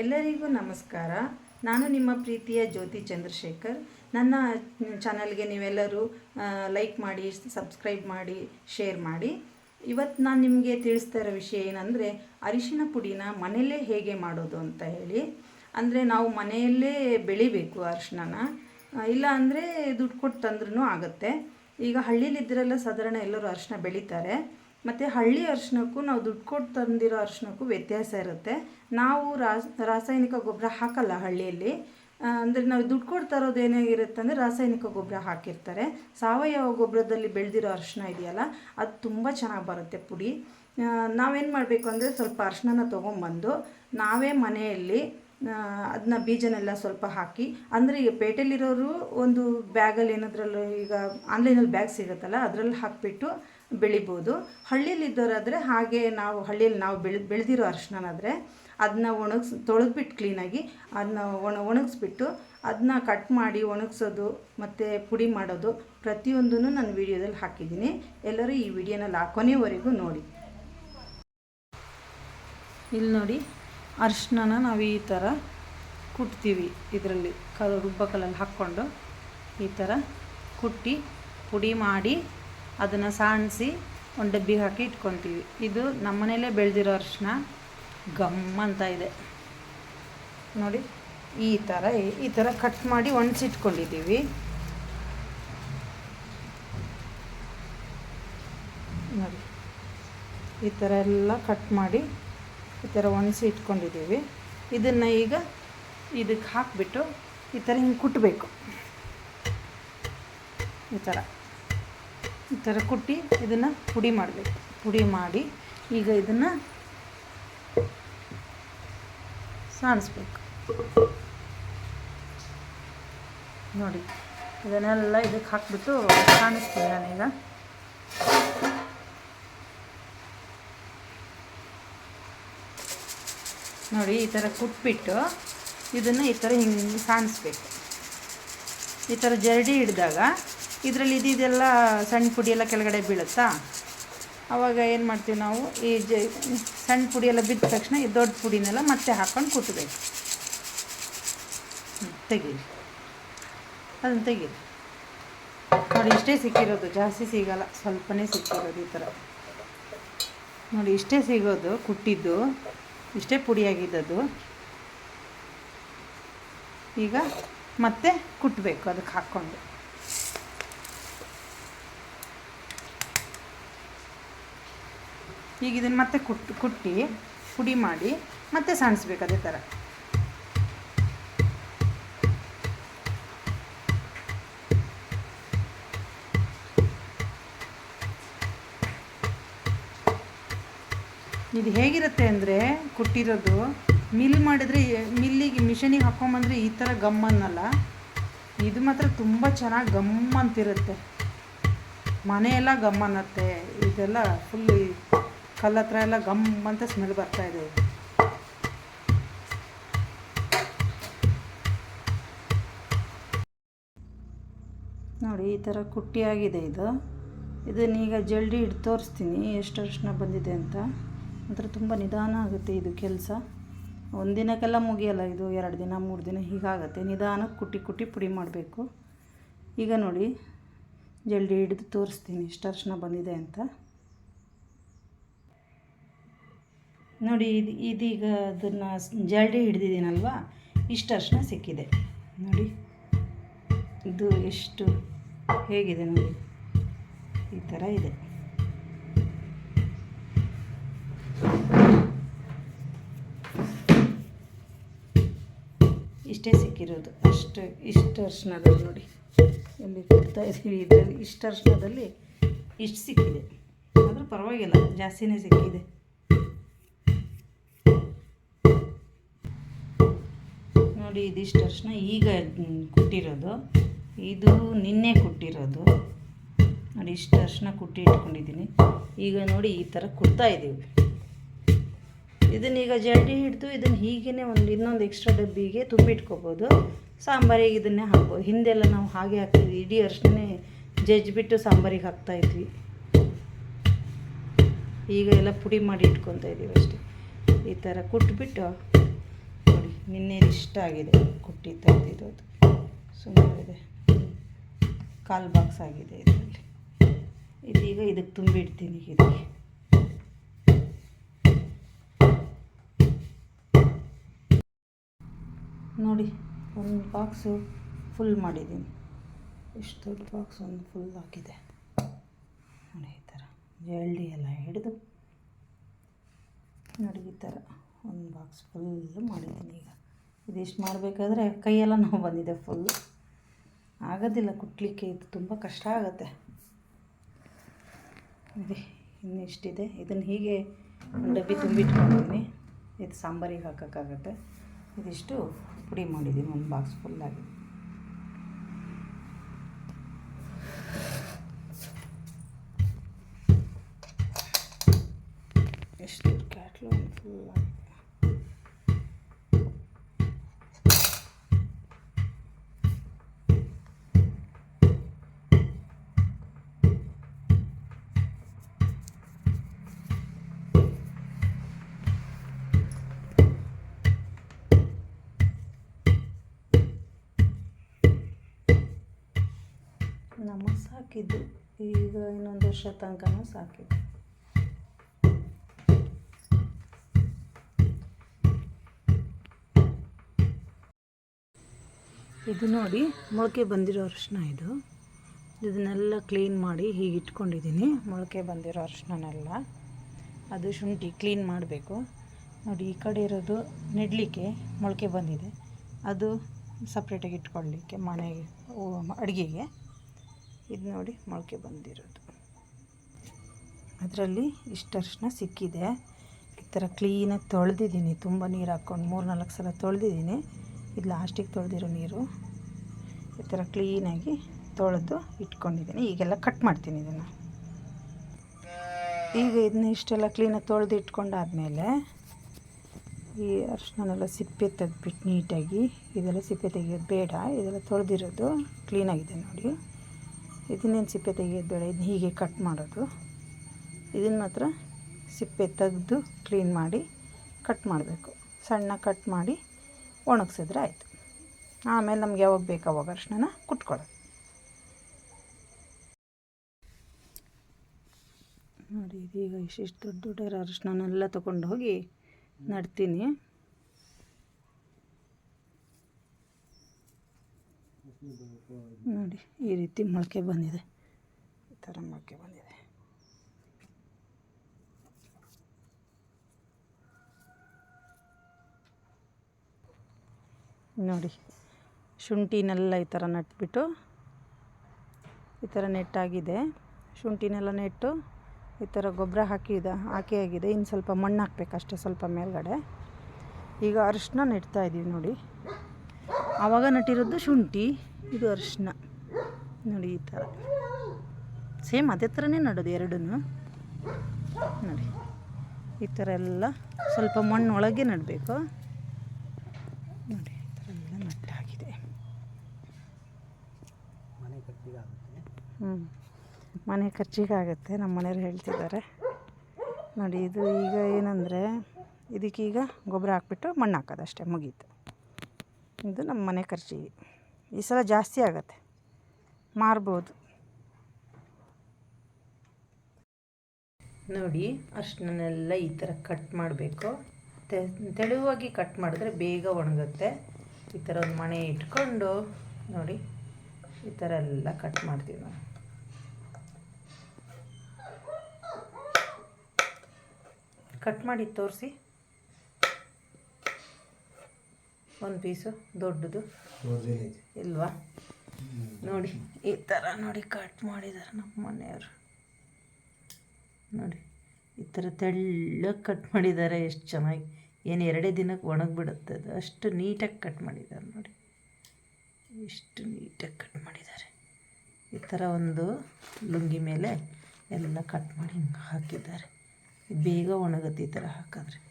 ಎಲ್ಲರಿಗೂ ನಮಸ್ಕಾರ. ನಾನು ನಿಮ್ಮ ಪ್ರೀತಿಯ ಜ್ಯೋತಿ ಚಂದ್ರಶೇಖರ್. ನನ್ನ ಚಾನಲ್ಗೆ ನೀವೆಲ್ಲರೂ ಲೈಕ್ ಮಾಡಿ ಸಬ್ಸ್ಕ್ರೈಬ್ ಮಾಡಿ ಶೇರ್ ಮಾಡಿ. ಇವತ್ತು ನಾನು ನಿಮಗೆ ತಿಳಿಸ್ತಾ ಇರೋ ವಿಷಯ ಏನಂದರೆ, ಅರಿಶಿನ ಪುಡಿನ ಮನೆಯಲ್ಲೇ ಹೇಗೆ ಮಾಡೋದು ಅಂತ ಹೇಳಿ. ಅಂದರೆ ನಾವು ಮನೆಯಲ್ಲೇ ಬೆಳಿಬೇಕು ಅರಿಶಿಣನ ಇಲ್ಲ ಅಂದರೆ ದುಡ್ಡು ಕೊಟ್ಟು ತಂದ್ರೂ ಆಗುತ್ತೆ. ಈಗ ಹಳ್ಳಿಲಿದ್ದರೆಲ್ಲ ಸಾಧಾರಣ ಎಲ್ಲರೂ ಅರಿಶಿನ ಬೆಳೀತಾರೆ. ಮತ್ತು ಹಳ್ಳಿ ಅರಿಶಿಣಕ್ಕೂ ನಾವು ದುಡ್ಡು ಕೊಟ್ಟು ತಂದಿರೋ ಅರಿಶಿಣಕ್ಕೂ ವ್ಯತ್ಯಾಸ ಇರುತ್ತೆ. ನಾವು ರಾಸ್, ರಾಸಾಯನಿಕ ಗೊಬ್ಬರ ಹಾಕಲ್ಲ ಹಳ್ಳಿಯಲ್ಲಿ. ಅಂದರೆ ನಾವು ದುಡ್ಡು ಕೊಟ್ಟು ತರೋದು ಏನಾಗಿರುತ್ತೆ ಅಂದರೆ ರಾಸಾಯನಿಕ ಗೊಬ್ಬರ ಹಾಕಿರ್ತಾರೆ. ಸಾವಯವ ಗೊಬ್ಬರದಲ್ಲಿ ಬೆಳೆದಿರೋ ಅರಿಶಿಣ ಇದೆಯಲ್ಲ, ಅದು ತುಂಬ ಚೆನ್ನಾಗಿ ಬರುತ್ತೆ ಪುಡಿ. ನಾವೇನು ಮಾಡಬೇಕು ಅಂದರೆ ಸ್ವಲ್ಪ ಅರಿಶಿಣನ ತೊಗೊಂಬಂದು ನಾವೇ ಮನೆಯಲ್ಲಿ ಅದನ್ನ ಬೀಜನೆಲ್ಲ ಸ್ವಲ್ಪ ಹಾಕಿ, ಅಂದರೆ ಈಗ ಪೇಟೆಯಲ್ಲಿರೋರು ಒಂದು ಬ್ಯಾಗಲ್ಲಿ ಏನಾದ್ರಲ್ಲೂ ಈಗ ಆನ್ಲೈನಲ್ಲಿ ಬ್ಯಾಗ್ ಸಿಗುತ್ತಲ್ಲ, ಅದರಲ್ಲಿ ಹಾಕಿಬಿಟ್ಟು ಬೆಳಿಬೋದು. ಹಳ್ಳಿಲಿದ್ದವರಾದರೆ ಹಾಗೆ ನಾವು ಹಳ್ಳಿಯಲ್ಲಿ ನಾವು ಬೆಳೆ, ಬೆಳೆದಿರೋ ಅರಿಶಿಣನಾದರೆ ಅದನ್ನ ಒಣಗಿಸ್ ತೊಳೆದ್ಬಿಟ್ಟು ಕ್ಲೀನಾಗಿ ಅದನ್ನ ಒಣ, ಒಣಗಿಸ್ಬಿಟ್ಟು ಅದನ್ನ ಕಟ್ ಮಾಡಿ ಒಣಗಿಸೋದು ಮತ್ತು ಪುಡಿ ಮಾಡೋದು ಪ್ರತಿಯೊಂದೂ ನಾನು ವೀಡಿಯೋದಲ್ಲಿ ಹಾಕಿದ್ದೀನಿ. ಎಲ್ಲರೂ ಈ ವಿಡಿಯೋನಲ್ಲಿ ಕೊನೆವರೆಗೂ ನೋಡಿ. ಇಲ್ಲಿ ನೋಡಿ ಅರಿಶಿಣನ ನಾವು ಈ ಥರ ಕುಟ್ತೀವಿ ಇದರಲ್ಲಿ ಕ ರುಬ್ಬಕಲಲ್ಲಿ ಹಾಕ್ಕೊಂಡು ಈ ಥರ ಕುಟ್ಟಿ ಪುಡಿ ಮಾಡಿ ಅದನ್ನು ಸಾಣಿಸಿ ಒಂದು ಡಬ್ಬಿ ಹಾಕಿ ಇಟ್ಕೊತೀವಿ. ಇದು ನಮ್ಮನೇಲೇ ಬೆಳೆದಿರೋ ಅರಿಶಿಣ ಗಮ್ ಅಂತ ಇದೆ. ನೋಡಿ, ಈ ಥರ ಈ ಥರ ಕಟ್ ಮಾಡಿ ಒಣಸಿಟ್ಕೊಂಡಿದ್ದೀವಿ ನೋಡಿ, ಈ ಥರ ಎಲ್ಲ ಕಟ್ ಮಾಡಿ ಈ ಥರ ಒಣಸಿ ಇಟ್ಕೊಂಡಿದ್ದೀವಿ. ಇದನ್ನು ಈಗ ಇದಕ್ಕೆ ಹಾಕಿಬಿಟ್ಟು ಈ ಥರ ಹಿಂಗೆ ಕುಟ್ಟಬೇಕು ಈ ಥರ ಈ ಥರ ಕುಟ್ಟಿ ಇದನ್ನು ಪುಡಿ ಮಾಡಬೇಕು. ಪುಡಿ ಮಾಡಿ ಈಗ ಇದನ್ನು ಸಾಣಿಸ್ಬೇಕು ನೋಡಿ, ಇದನ್ನೆಲ್ಲ ಇದಕ್ಕೆ ಹಾಕ್ಬಿಟ್ಟು ಸಾಣಿಸ್ತೀನಿ ನಾನೀಗ ನೋಡಿ, ಈ ಥರ ಕುಟ್ಬಿಟ್ಟು ಇದನ್ನು ಈ ಥರ ಹಿಂಗೆ ಸಾಣಿಸ್ಬೇಕು ಈ ಥರ ಜರಡಿ ಹಿಡಿದಾಗ ಇದರಲ್ಲಿ ಇದಿದೆಲ್ಲ ಸಣ್ಣ ಪುಡಿ ಎಲ್ಲ ಕೆಳಗಡೆ ಬೀಳುತ್ತಾ? ಆವಾಗ ಏನು ಮಾಡ್ತೀವಿ ನಾವು, ಈ ಜ, ಸಣ್ಣ ಪುಡಿ ಎಲ್ಲ ಬಿದ್ದ ತಕ್ಷಣ ಈ ದೊಡ್ಡ ಪುಡಿನೆಲ್ಲ ಮತ್ತೆ ಹಾಕ್ಕೊಂಡು ಕುಟ್ಟಬೇಕು ತೆಗೀರಿ. ಅದನ್ನು ತೆಗೀರಿ. ನೋಡಿ, ಇಷ್ಟೇ ಸಿಕ್ಕಿರೋದು. ಜಾಸ್ತಿ ಸಿಗಲ್ಲ, ಸ್ವಲ್ಪನೇ ಸಿಕ್ಕಿರೋದು ಈ ಥರ. ನೋಡಿ, ಇಷ್ಟೇ ಸಿಗೋದು, ಕುಟ್ಟಿದ್ದು, ಇಷ್ಟೇ ಪುಡಿಯಾಗಿದ್ದದು ಈಗ ಮತ್ತೆ ಕುಟ್ಟಬೇಕು ಅದಕ್ಕೆ ಹಾಕ್ಕೊಂಡು. ಈಗ ಇದನ್ನು ಮತ್ತೆ ಕುಟ್ಟು ಕುಟ್ಟಿ, ಪುಡಿ ಮಾಡಿ ಮತ್ತೆ ಸಾಣಿಸ್ಬೇಕು ಅದೇ ಥರ ಇದು ಹೇಗಿರುತ್ತೆ ಅಂದರೆ ಕುಟ್ಟಿರೋದು ಮಿಲ್ ಮಾಡಿದರೆ ಮಿಲ್ಲಿಗೆ, ಮಿಷನಿಗೆ ಹಾಕೊಂಬಂದರೆ ಈ ಥರ ಗಮ್ ಅನ್ನಲ್ಲ. ಇದು ಮಾತ್ರ ತುಂಬ ಚೆನ್ನಾಗಿ ಗಮ್ ಅಂತಿರುತ್ತೆ. ಮನೆಯೆಲ್ಲ ಗಮ್ ಅನ್ನತ್ತೆ. ಇದೆಲ್ಲ ಫುಲ್ ಕಲ್ಲ ಹತ್ರ ಎಲ್ಲ ಗಮ್ ಅಂತ ಸ್ಮೆಲ್ ಬರ್ತಾ ಇದೆ. ನೋಡಿ, ಈ ಥರ ಕುಟ್ಟಿಯಾಗಿದೆ ಇದು. ಇದನ್ನೀಗ ಜಲ್ದಿ ಹಿಡ್ದು ತೋರಿಸ್ತೀನಿ, ಎಷ್ಟು ಅರ್ಶಿನ ಬಂದಿದೆ ಅಂತ. ಒಂಥರ ತುಂಬ ನಿಧಾನ ಆಗುತ್ತೆ ಇದು ಕೆಲಸ. ಒಂದಿನಕ್ಕೆಲ್ಲ ಮುಗಿಯಲ್ಲ ಇದು, ಎರಡು ದಿನ, ಮೂರು ದಿನ, ಹೀಗಾಗುತ್ತೆ. ನಿಧಾನಕ್ಕೆ ಕುಟ್ಟಿ ಕುಟ್ಟಿ ಪುಡಿ ಮಾಡಬೇಕು. ಈಗ ನೋಡಿ, ಜಲ್ದಿ ಹಿಡಿದು ತೋರಿಸ್ತೀನಿ, ಎಷ್ಟು ಅರ್ಶಿನ ಬಂದಿದೆ ಅಂತ. ನೋಡಿ, ಇದು ಇದೀಗ ಅದನ್ನು ಜಲ್ಡಿ ಹಿಡ್ದಿದ್ದೀನಲ್ವ? ಇಷ್ಟು ಅರ್ಶಿನ ಸಿಕ್ಕಿದೆ. ನೋಡಿ, ಇದು ಎಷ್ಟು ಹೇಗಿದೆ ನೋಡಿ. ಈ ಥರ ಇದೆ. ಇಷ್ಟೇ ಸಿಕ್ಕಿರೋದು. ಅಷ್ಟು ಇಷ್ಟು ಅರ್ಶಿನದಲ್ಲಿ ನೋಡಿ. ಎಲ್ಲಿ ಕೊಡ್ತಾ ಇದ್ದೀವಿ ಇದರಲ್ಲಿ ಇಷ್ಟು ಅರ್ಶಿನದಲ್ಲಿ ಇಷ್ಟು ಸಿಕ್ಕಿದೆ. ಆದರೂ ಪರವಾಗಿಲ್ಲ, ಜಾಸ್ತಿನೇ ಸಿಕ್ಕಿದೆ. ನೋಡಿ ಇದಿಷ್ಟು ಅರ್ಶಿನ ಈಗ ಕುಟ್ಟಿರೋದು. ಇದು ನಿನ್ನೆ ಕುಟ್ಟಿರೋದು. ನೋಡಿ ಇಷ್ಟು ಅರ್ಶಿನ ಕುಟ್ಟಿ ಇಟ್ಕೊಂಡಿದ್ದೀನಿ. ಈಗ ನೋಡಿ ಈ ಥರ ಕುಡ್ತಾ ಇದ್ದೀವಿ. ಇದನ್ನೀಗ ಜಲ್ಡಿ ಹಿಡಿದು ಇದನ್ನು ಹೀಗೇ ಒಂದು ಇನ್ನೊಂದು ಎಕ್ಸ್ಟ್ರಾ ಡಬ್ಬಿಗೆ ತುಂಬಿಟ್ಕೋಬೋದು ಸಾಂಬಾರಿಗೆ ಇದನ್ನೇ ಹಾಕ್ಬೋದು. ಹಿಂದೆಲ್ಲ ನಾವು ಹಾಗೆ ಹಾಕ್ತೀವಿ ಇಡೀ ಅರ್ಶನೇ ಜಜ್ಜಿಬಿಟ್ಟು ಸಾಂಬಾರಿಗೆ ಹಾಕ್ತಾಯಿದ್ವಿ ಈಗ ಎಲ್ಲ ಪುಡಿ ಮಾಡಿ ಇಟ್ಕೊತಾ ಇದ್ದೀವಿ ಅಷ್ಟೇ. ಈ ಥರ ಕುಟ್ಬಿಟ್ಟು ನಿನ್ನೆ ಇಷ್ಟ ಆಗಿದೆ, ಕುಟ್ಟಿ ತೆಗೆದಿರೋದು ಸುಮಾರಿದೆ ಕಾಲು ಬಾಕ್ಸ್ ಆಗಿದೆ ಇದರಲ್ಲಿ. ಇದೀಗ ಇದಕ್ಕೆ ತುಂಬಿಡ್ತೀನಿ ಇದಕ್ಕೆ ನೋಡಿ, ಒಂದು ಬಾಕ್ಸು ಫುಲ್ ಮಾಡಿದ್ದೀನಿ. ಎಷ್ಟು ದೊಡ್ಡ ಬಾಕ್ಸ್ ಒಂದು ಫುಲ್ ಹಾಕಿದೆ ನೋಡಿ, ಈ ಥರ. ಜಲ್ಡಿ ಎಲ್ಲ ಹಿಡಿದು ನೋಡಿ, ಈ ಥರ. ಒಂದು ಬಾಕ್ಸ್ ಫುಲ್ಲು ಮಾಡಿದ್ದೀನಿ ಈಗ. ಇದಿಷ್ಟು ಮಾಡಬೇಕಾದ್ರೆ ಕೈಯೆಲ್ಲ ನೋವು ಬಂದಿದೆ ಫುಲ್ಲು ಆಗೋದಿಲ್ಲ, ಕುಟ್ಲಿಕ್ಕೆ ಇದು ತುಂಬ ಕಷ್ಟ ಆಗುತ್ತೆ. ಇದೆ ಇನ್ನಿಷ್ಟಿದೆ ಇದನ್ನು ಹೀಗೆ ಡಬ್ಬಿ ತುಂಬಿಟ್ಕೊಂಡಿದ್ದೀನಿ. ಇದು ಸಾಂಬಾರಿಗೆ ಹಾಕೋಕ್ಕಾಗತ್ತೆ. ಇದಿಷ್ಟು ಪುಡಿ ಮಾಡಿದ್ದೀನಿ, ಒಂದು ಬಾಕ್ಸ್ ಫುಲ್ಲಾಗಿ ಎಷ್ಟು ಕ್ಯಾಟ್ಲು ಫುಲ್ ನಮಗೆ ಸಾಕಿದ್ದು ಈಗ ಇನ್ನೊಂದು ವರ್ಷ ತನಕನೂ ಸಾಕಿದ್ದು. ಇದು ನೋಡಿ ಮೊಳಕೆ ಬಂದಿರೋ ಅರಿಶಿನ ಇದು. ಇದನ್ನೆಲ್ಲ ಕ್ಲೀನ್ ಮಾಡಿ ಹೀಗೆ ಇಟ್ಕೊಂಡಿದ್ದೀನಿ. ಮೊಳಕೆ ಬಂದಿರೋ ಅರಿಶಿನನೆಲ್ಲ ಅದು ಶುಂಠಿ ಕ್ಲೀನ್ ಮಾಡಬೇಕು. ನೋಡಿ ಈ ಕಡೆ ಇರೋದು ನೆಡಲಿಕ್ಕೆ ಮೊಳಕೆ ಬಂದಿದೆ. ಅದು ಸಪ್ರೇಟಾಗಿ ಇಟ್ಕೊಳ್ಳಿಕ್ಕೆ ಮನೆಗೆ ಅಡುಗೆಗೆ. ಇದು ನೋಡಿ ಮೊಳಕೆ ಬಂದಿರೋದು. ಅದರಲ್ಲಿ ಇಷ್ಟು ಸಿಕ್ಕಿದೆ. ಈ ಥರ ಕ್ಲೀನಾಗಿ ತೊಳೆದಿದ್ದೀನಿ. ತುಂಬ ನೀರು ಹಾಕ್ಕೊಂಡು ಮೂರು ನಾಲ್ಕು ಸಲ ತೊಳೆದಿದ್ದೀನಿ. ಇದು ಲಾಸ್ಟಿಗೆ ತೊಳೆದಿರೋ ನೀರು. ಈ ಥರ ಕ್ಲೀನಾಗಿ ತೊಳೆದು ಇಟ್ಕೊಂಡಿದ್ದೀನಿ. ಈಗೆಲ್ಲ ಕಟ್ ಮಾಡ್ತೀನಿ ಇದನ್ನು. ಈಗ ಇದನ್ನ ಇಷ್ಟೆಲ್ಲ ಕ್ಲೀನಾಗಿ ತೊಳೆದು ಇಟ್ಕೊಂಡಾದಮೇಲೆ ಈ ಅರಿಶಿನೆಲ್ಲ ಸಿಪ್ಪೆ ತೆಗೆದ್ಬಿಟ್ಟು ನೀಟಾಗಿ, ಇದೆಲ್ಲ ಸಿಪ್ಪೆ ತೆಗೆಯೋದು ಬೇಡ. ಇದೆಲ್ಲ ತೊಳೆದಿರೋದು ಕ್ಲೀನಾಗಿದೆ ನೋಡಿ. ಇದನ್ನೇನು ಸಿಪ್ಪೆ ತೆಗೆಯೋದು ಇದನ್ನ ಹೀಗೆ ಕಟ್ ಮಾಡೋದು. ಇದನ್ನ ಮಾತ್ರ ಸಿಪ್ಪೆ ತೆಗೆದು ಕ್ಲೀನ್ ಮಾಡಿ ಕಟ್ ಮಾಡಬೇಕು. ಸಣ್ಣ ಕಟ್ ಮಾಡಿ ಒಣಗಿಸಿದ್ರೆ ಆಯಿತು. ಆಮೇಲೆ ನಮ್ಗೆ ಯಾವಾಗ ಬೇಕು ಅವಾಗ ಅರ್ಶನ ಕುಟ್ಕೊಳ್ಳೋದು. ನೋಡಿ, ಇದೀಗ ಇಷ್ಟಿಷ್ಟು ದೊಡ್ಡ ದೊಡ್ಡ ಅರಿಶಿನೆಲ್ಲ ತೊಗೊಂಡು ಹೋಗಿ ನಡ್ತೀನಿ. ನೋಡಿ, ಈ ರೀತಿ ಮೊಳಕೆ ಬಂದಿದೆ. ಈ ಥರ ಮೊಳಕೆ ಬಂದಿದೆ. ನೋಡಿ, ಶುಂಠಿನೆಲ್ಲ ಈ ಥರ ನಟ್ಬಿಟ್ಟು, ಈ ಥರ ನೆಟ್ಟಾಗಿದೆ. ಶುಂಠಿನೆಲ್ಲ ನೆಟ್ಟು, ಈ ಥರ ಗೊಬ್ಬರ ಹಾಕಿದ ಹಾಕಿ ಆಗಿದೆ. ಇನ್ನು ಸ್ವಲ್ಪ ಮಣ್ಣು ಹಾಕ್ಬೇಕು ಅಷ್ಟೇ, ಸ್ವಲ್ಪ ಮೇಲ್ಗಡೆ. ಈಗ ಅರಿಶಿನ ನೆಡ್ತಾ ಇದ್ದೀವಿ ನೋಡಿ. ಆವಾಗ ನಟ್ಟಿರೋದು ಶುಂಠಿ. ಇದು ಅರಿಶಿನ. ನೋಡಿ ಈ ಥರ ಸೇಮ್ ಅದೇ ಥರನೇ ನಡೋದು ಎರಡೂ ನೋಡಿ. ಈ ಥರ ಎಲ್ಲ ಸ್ವಲ್ಪ ಮಣ್ಣೊಳಗೆ ನಡಬೇಕು. ನೋಡಿ ಈ ಥರ ಎಲ್ಲ ನಟ್ಟಾಗಿದೆ. ಹ್ಞೂ ಮನೆ ಖರ್ಚಿಗಾಗುತ್ತೆ ನಮ್ಮ ಮನೆಯವ್ರು ಹೇಳ್ತಿದ್ದಾರೆ. ನೋಡಿ ಇದು ಈಗ ಏನಂದರೆ ಇದಕ್ಕೀಗ ಗೊಬ್ಬರ ಹಾಕ್ಬಿಟ್ಟು ಮಣ್ಣು ಹಾಕೋದು ಅಷ್ಟೇ ಮುಗೀತು. ಇದು ನಮ್ಮ ಮನೆ ಖರ್ಚಿಗೆ ಈ ಸಲ ಜಾಸ್ತಿ ಆಗುತ್ತೆ. ಮಾರ್ಬೋದು. ನೋಡಿ ಅಷ್ಟನ್ನೆಲ್ಲ ಈ ಥರ ಕಟ್ ಮಾಡಬೇಕು. ತೆಳುವಾಗಿ ಕಟ್ ಮಾಡಿದ್ರೆ ಬೇಗ ಒಣಗುತ್ತೆ. ಈ ಥರ ಒಂದು ಮಣೆ ಇಟ್ಕೊಂಡು, ನೋಡಿ, ಈ ಥರ ಎಲ್ಲ ಕಟ್ ಮಾಡ್ತೀವಿ ನಾವು. ಕಟ್ ಮಾಡಿ ತೋರಿಸಿ. ಒಂದು ಪೀಸು ದೊಡ್ಡದು. ಇಲ್ವಾ? ನೋಡಿ ಈ ಥರ ನೋಡಿ ಕಟ್ ಮಾಡಿದ್ದಾರೆ ನಮ್ಮ ಮನೆಯವರು. ನೋಡಿ ಈ ಥರ ತೆಳ್ಳಗೆ ಕಟ್ ಮಾಡಿದ್ದಾರೆ ಎಷ್ಟು ಚೆನ್ನಾಗಿ. ಏನು ಎರಡೇ ದಿನಕ್ಕೆ ಒಣಗಿಬಿಡುತ್ತೆ ಅದು. ಅಷ್ಟು ನೀಟಾಗಿ ಕಟ್ ಮಾಡಿದ್ದಾರೆ ನೋಡಿ. ಎಷ್ಟು ನೀಟಾಗಿ ಕಟ್ ಮಾಡಿದ್ದಾರೆ ಈ ಥರ ಒಂದು ಲುಂಗಿ ಮೇಲೆ ಎಲ್ಲ ಕಟ್ ಮಾಡಿ ಹಿಂಗೆ ಹಾಕಿದ್ದಾರೆ. ಬೇಗ ಒಣಗುತ್ತೆ ಈ ಥರ ಹಾಕಿದ್ರೆ.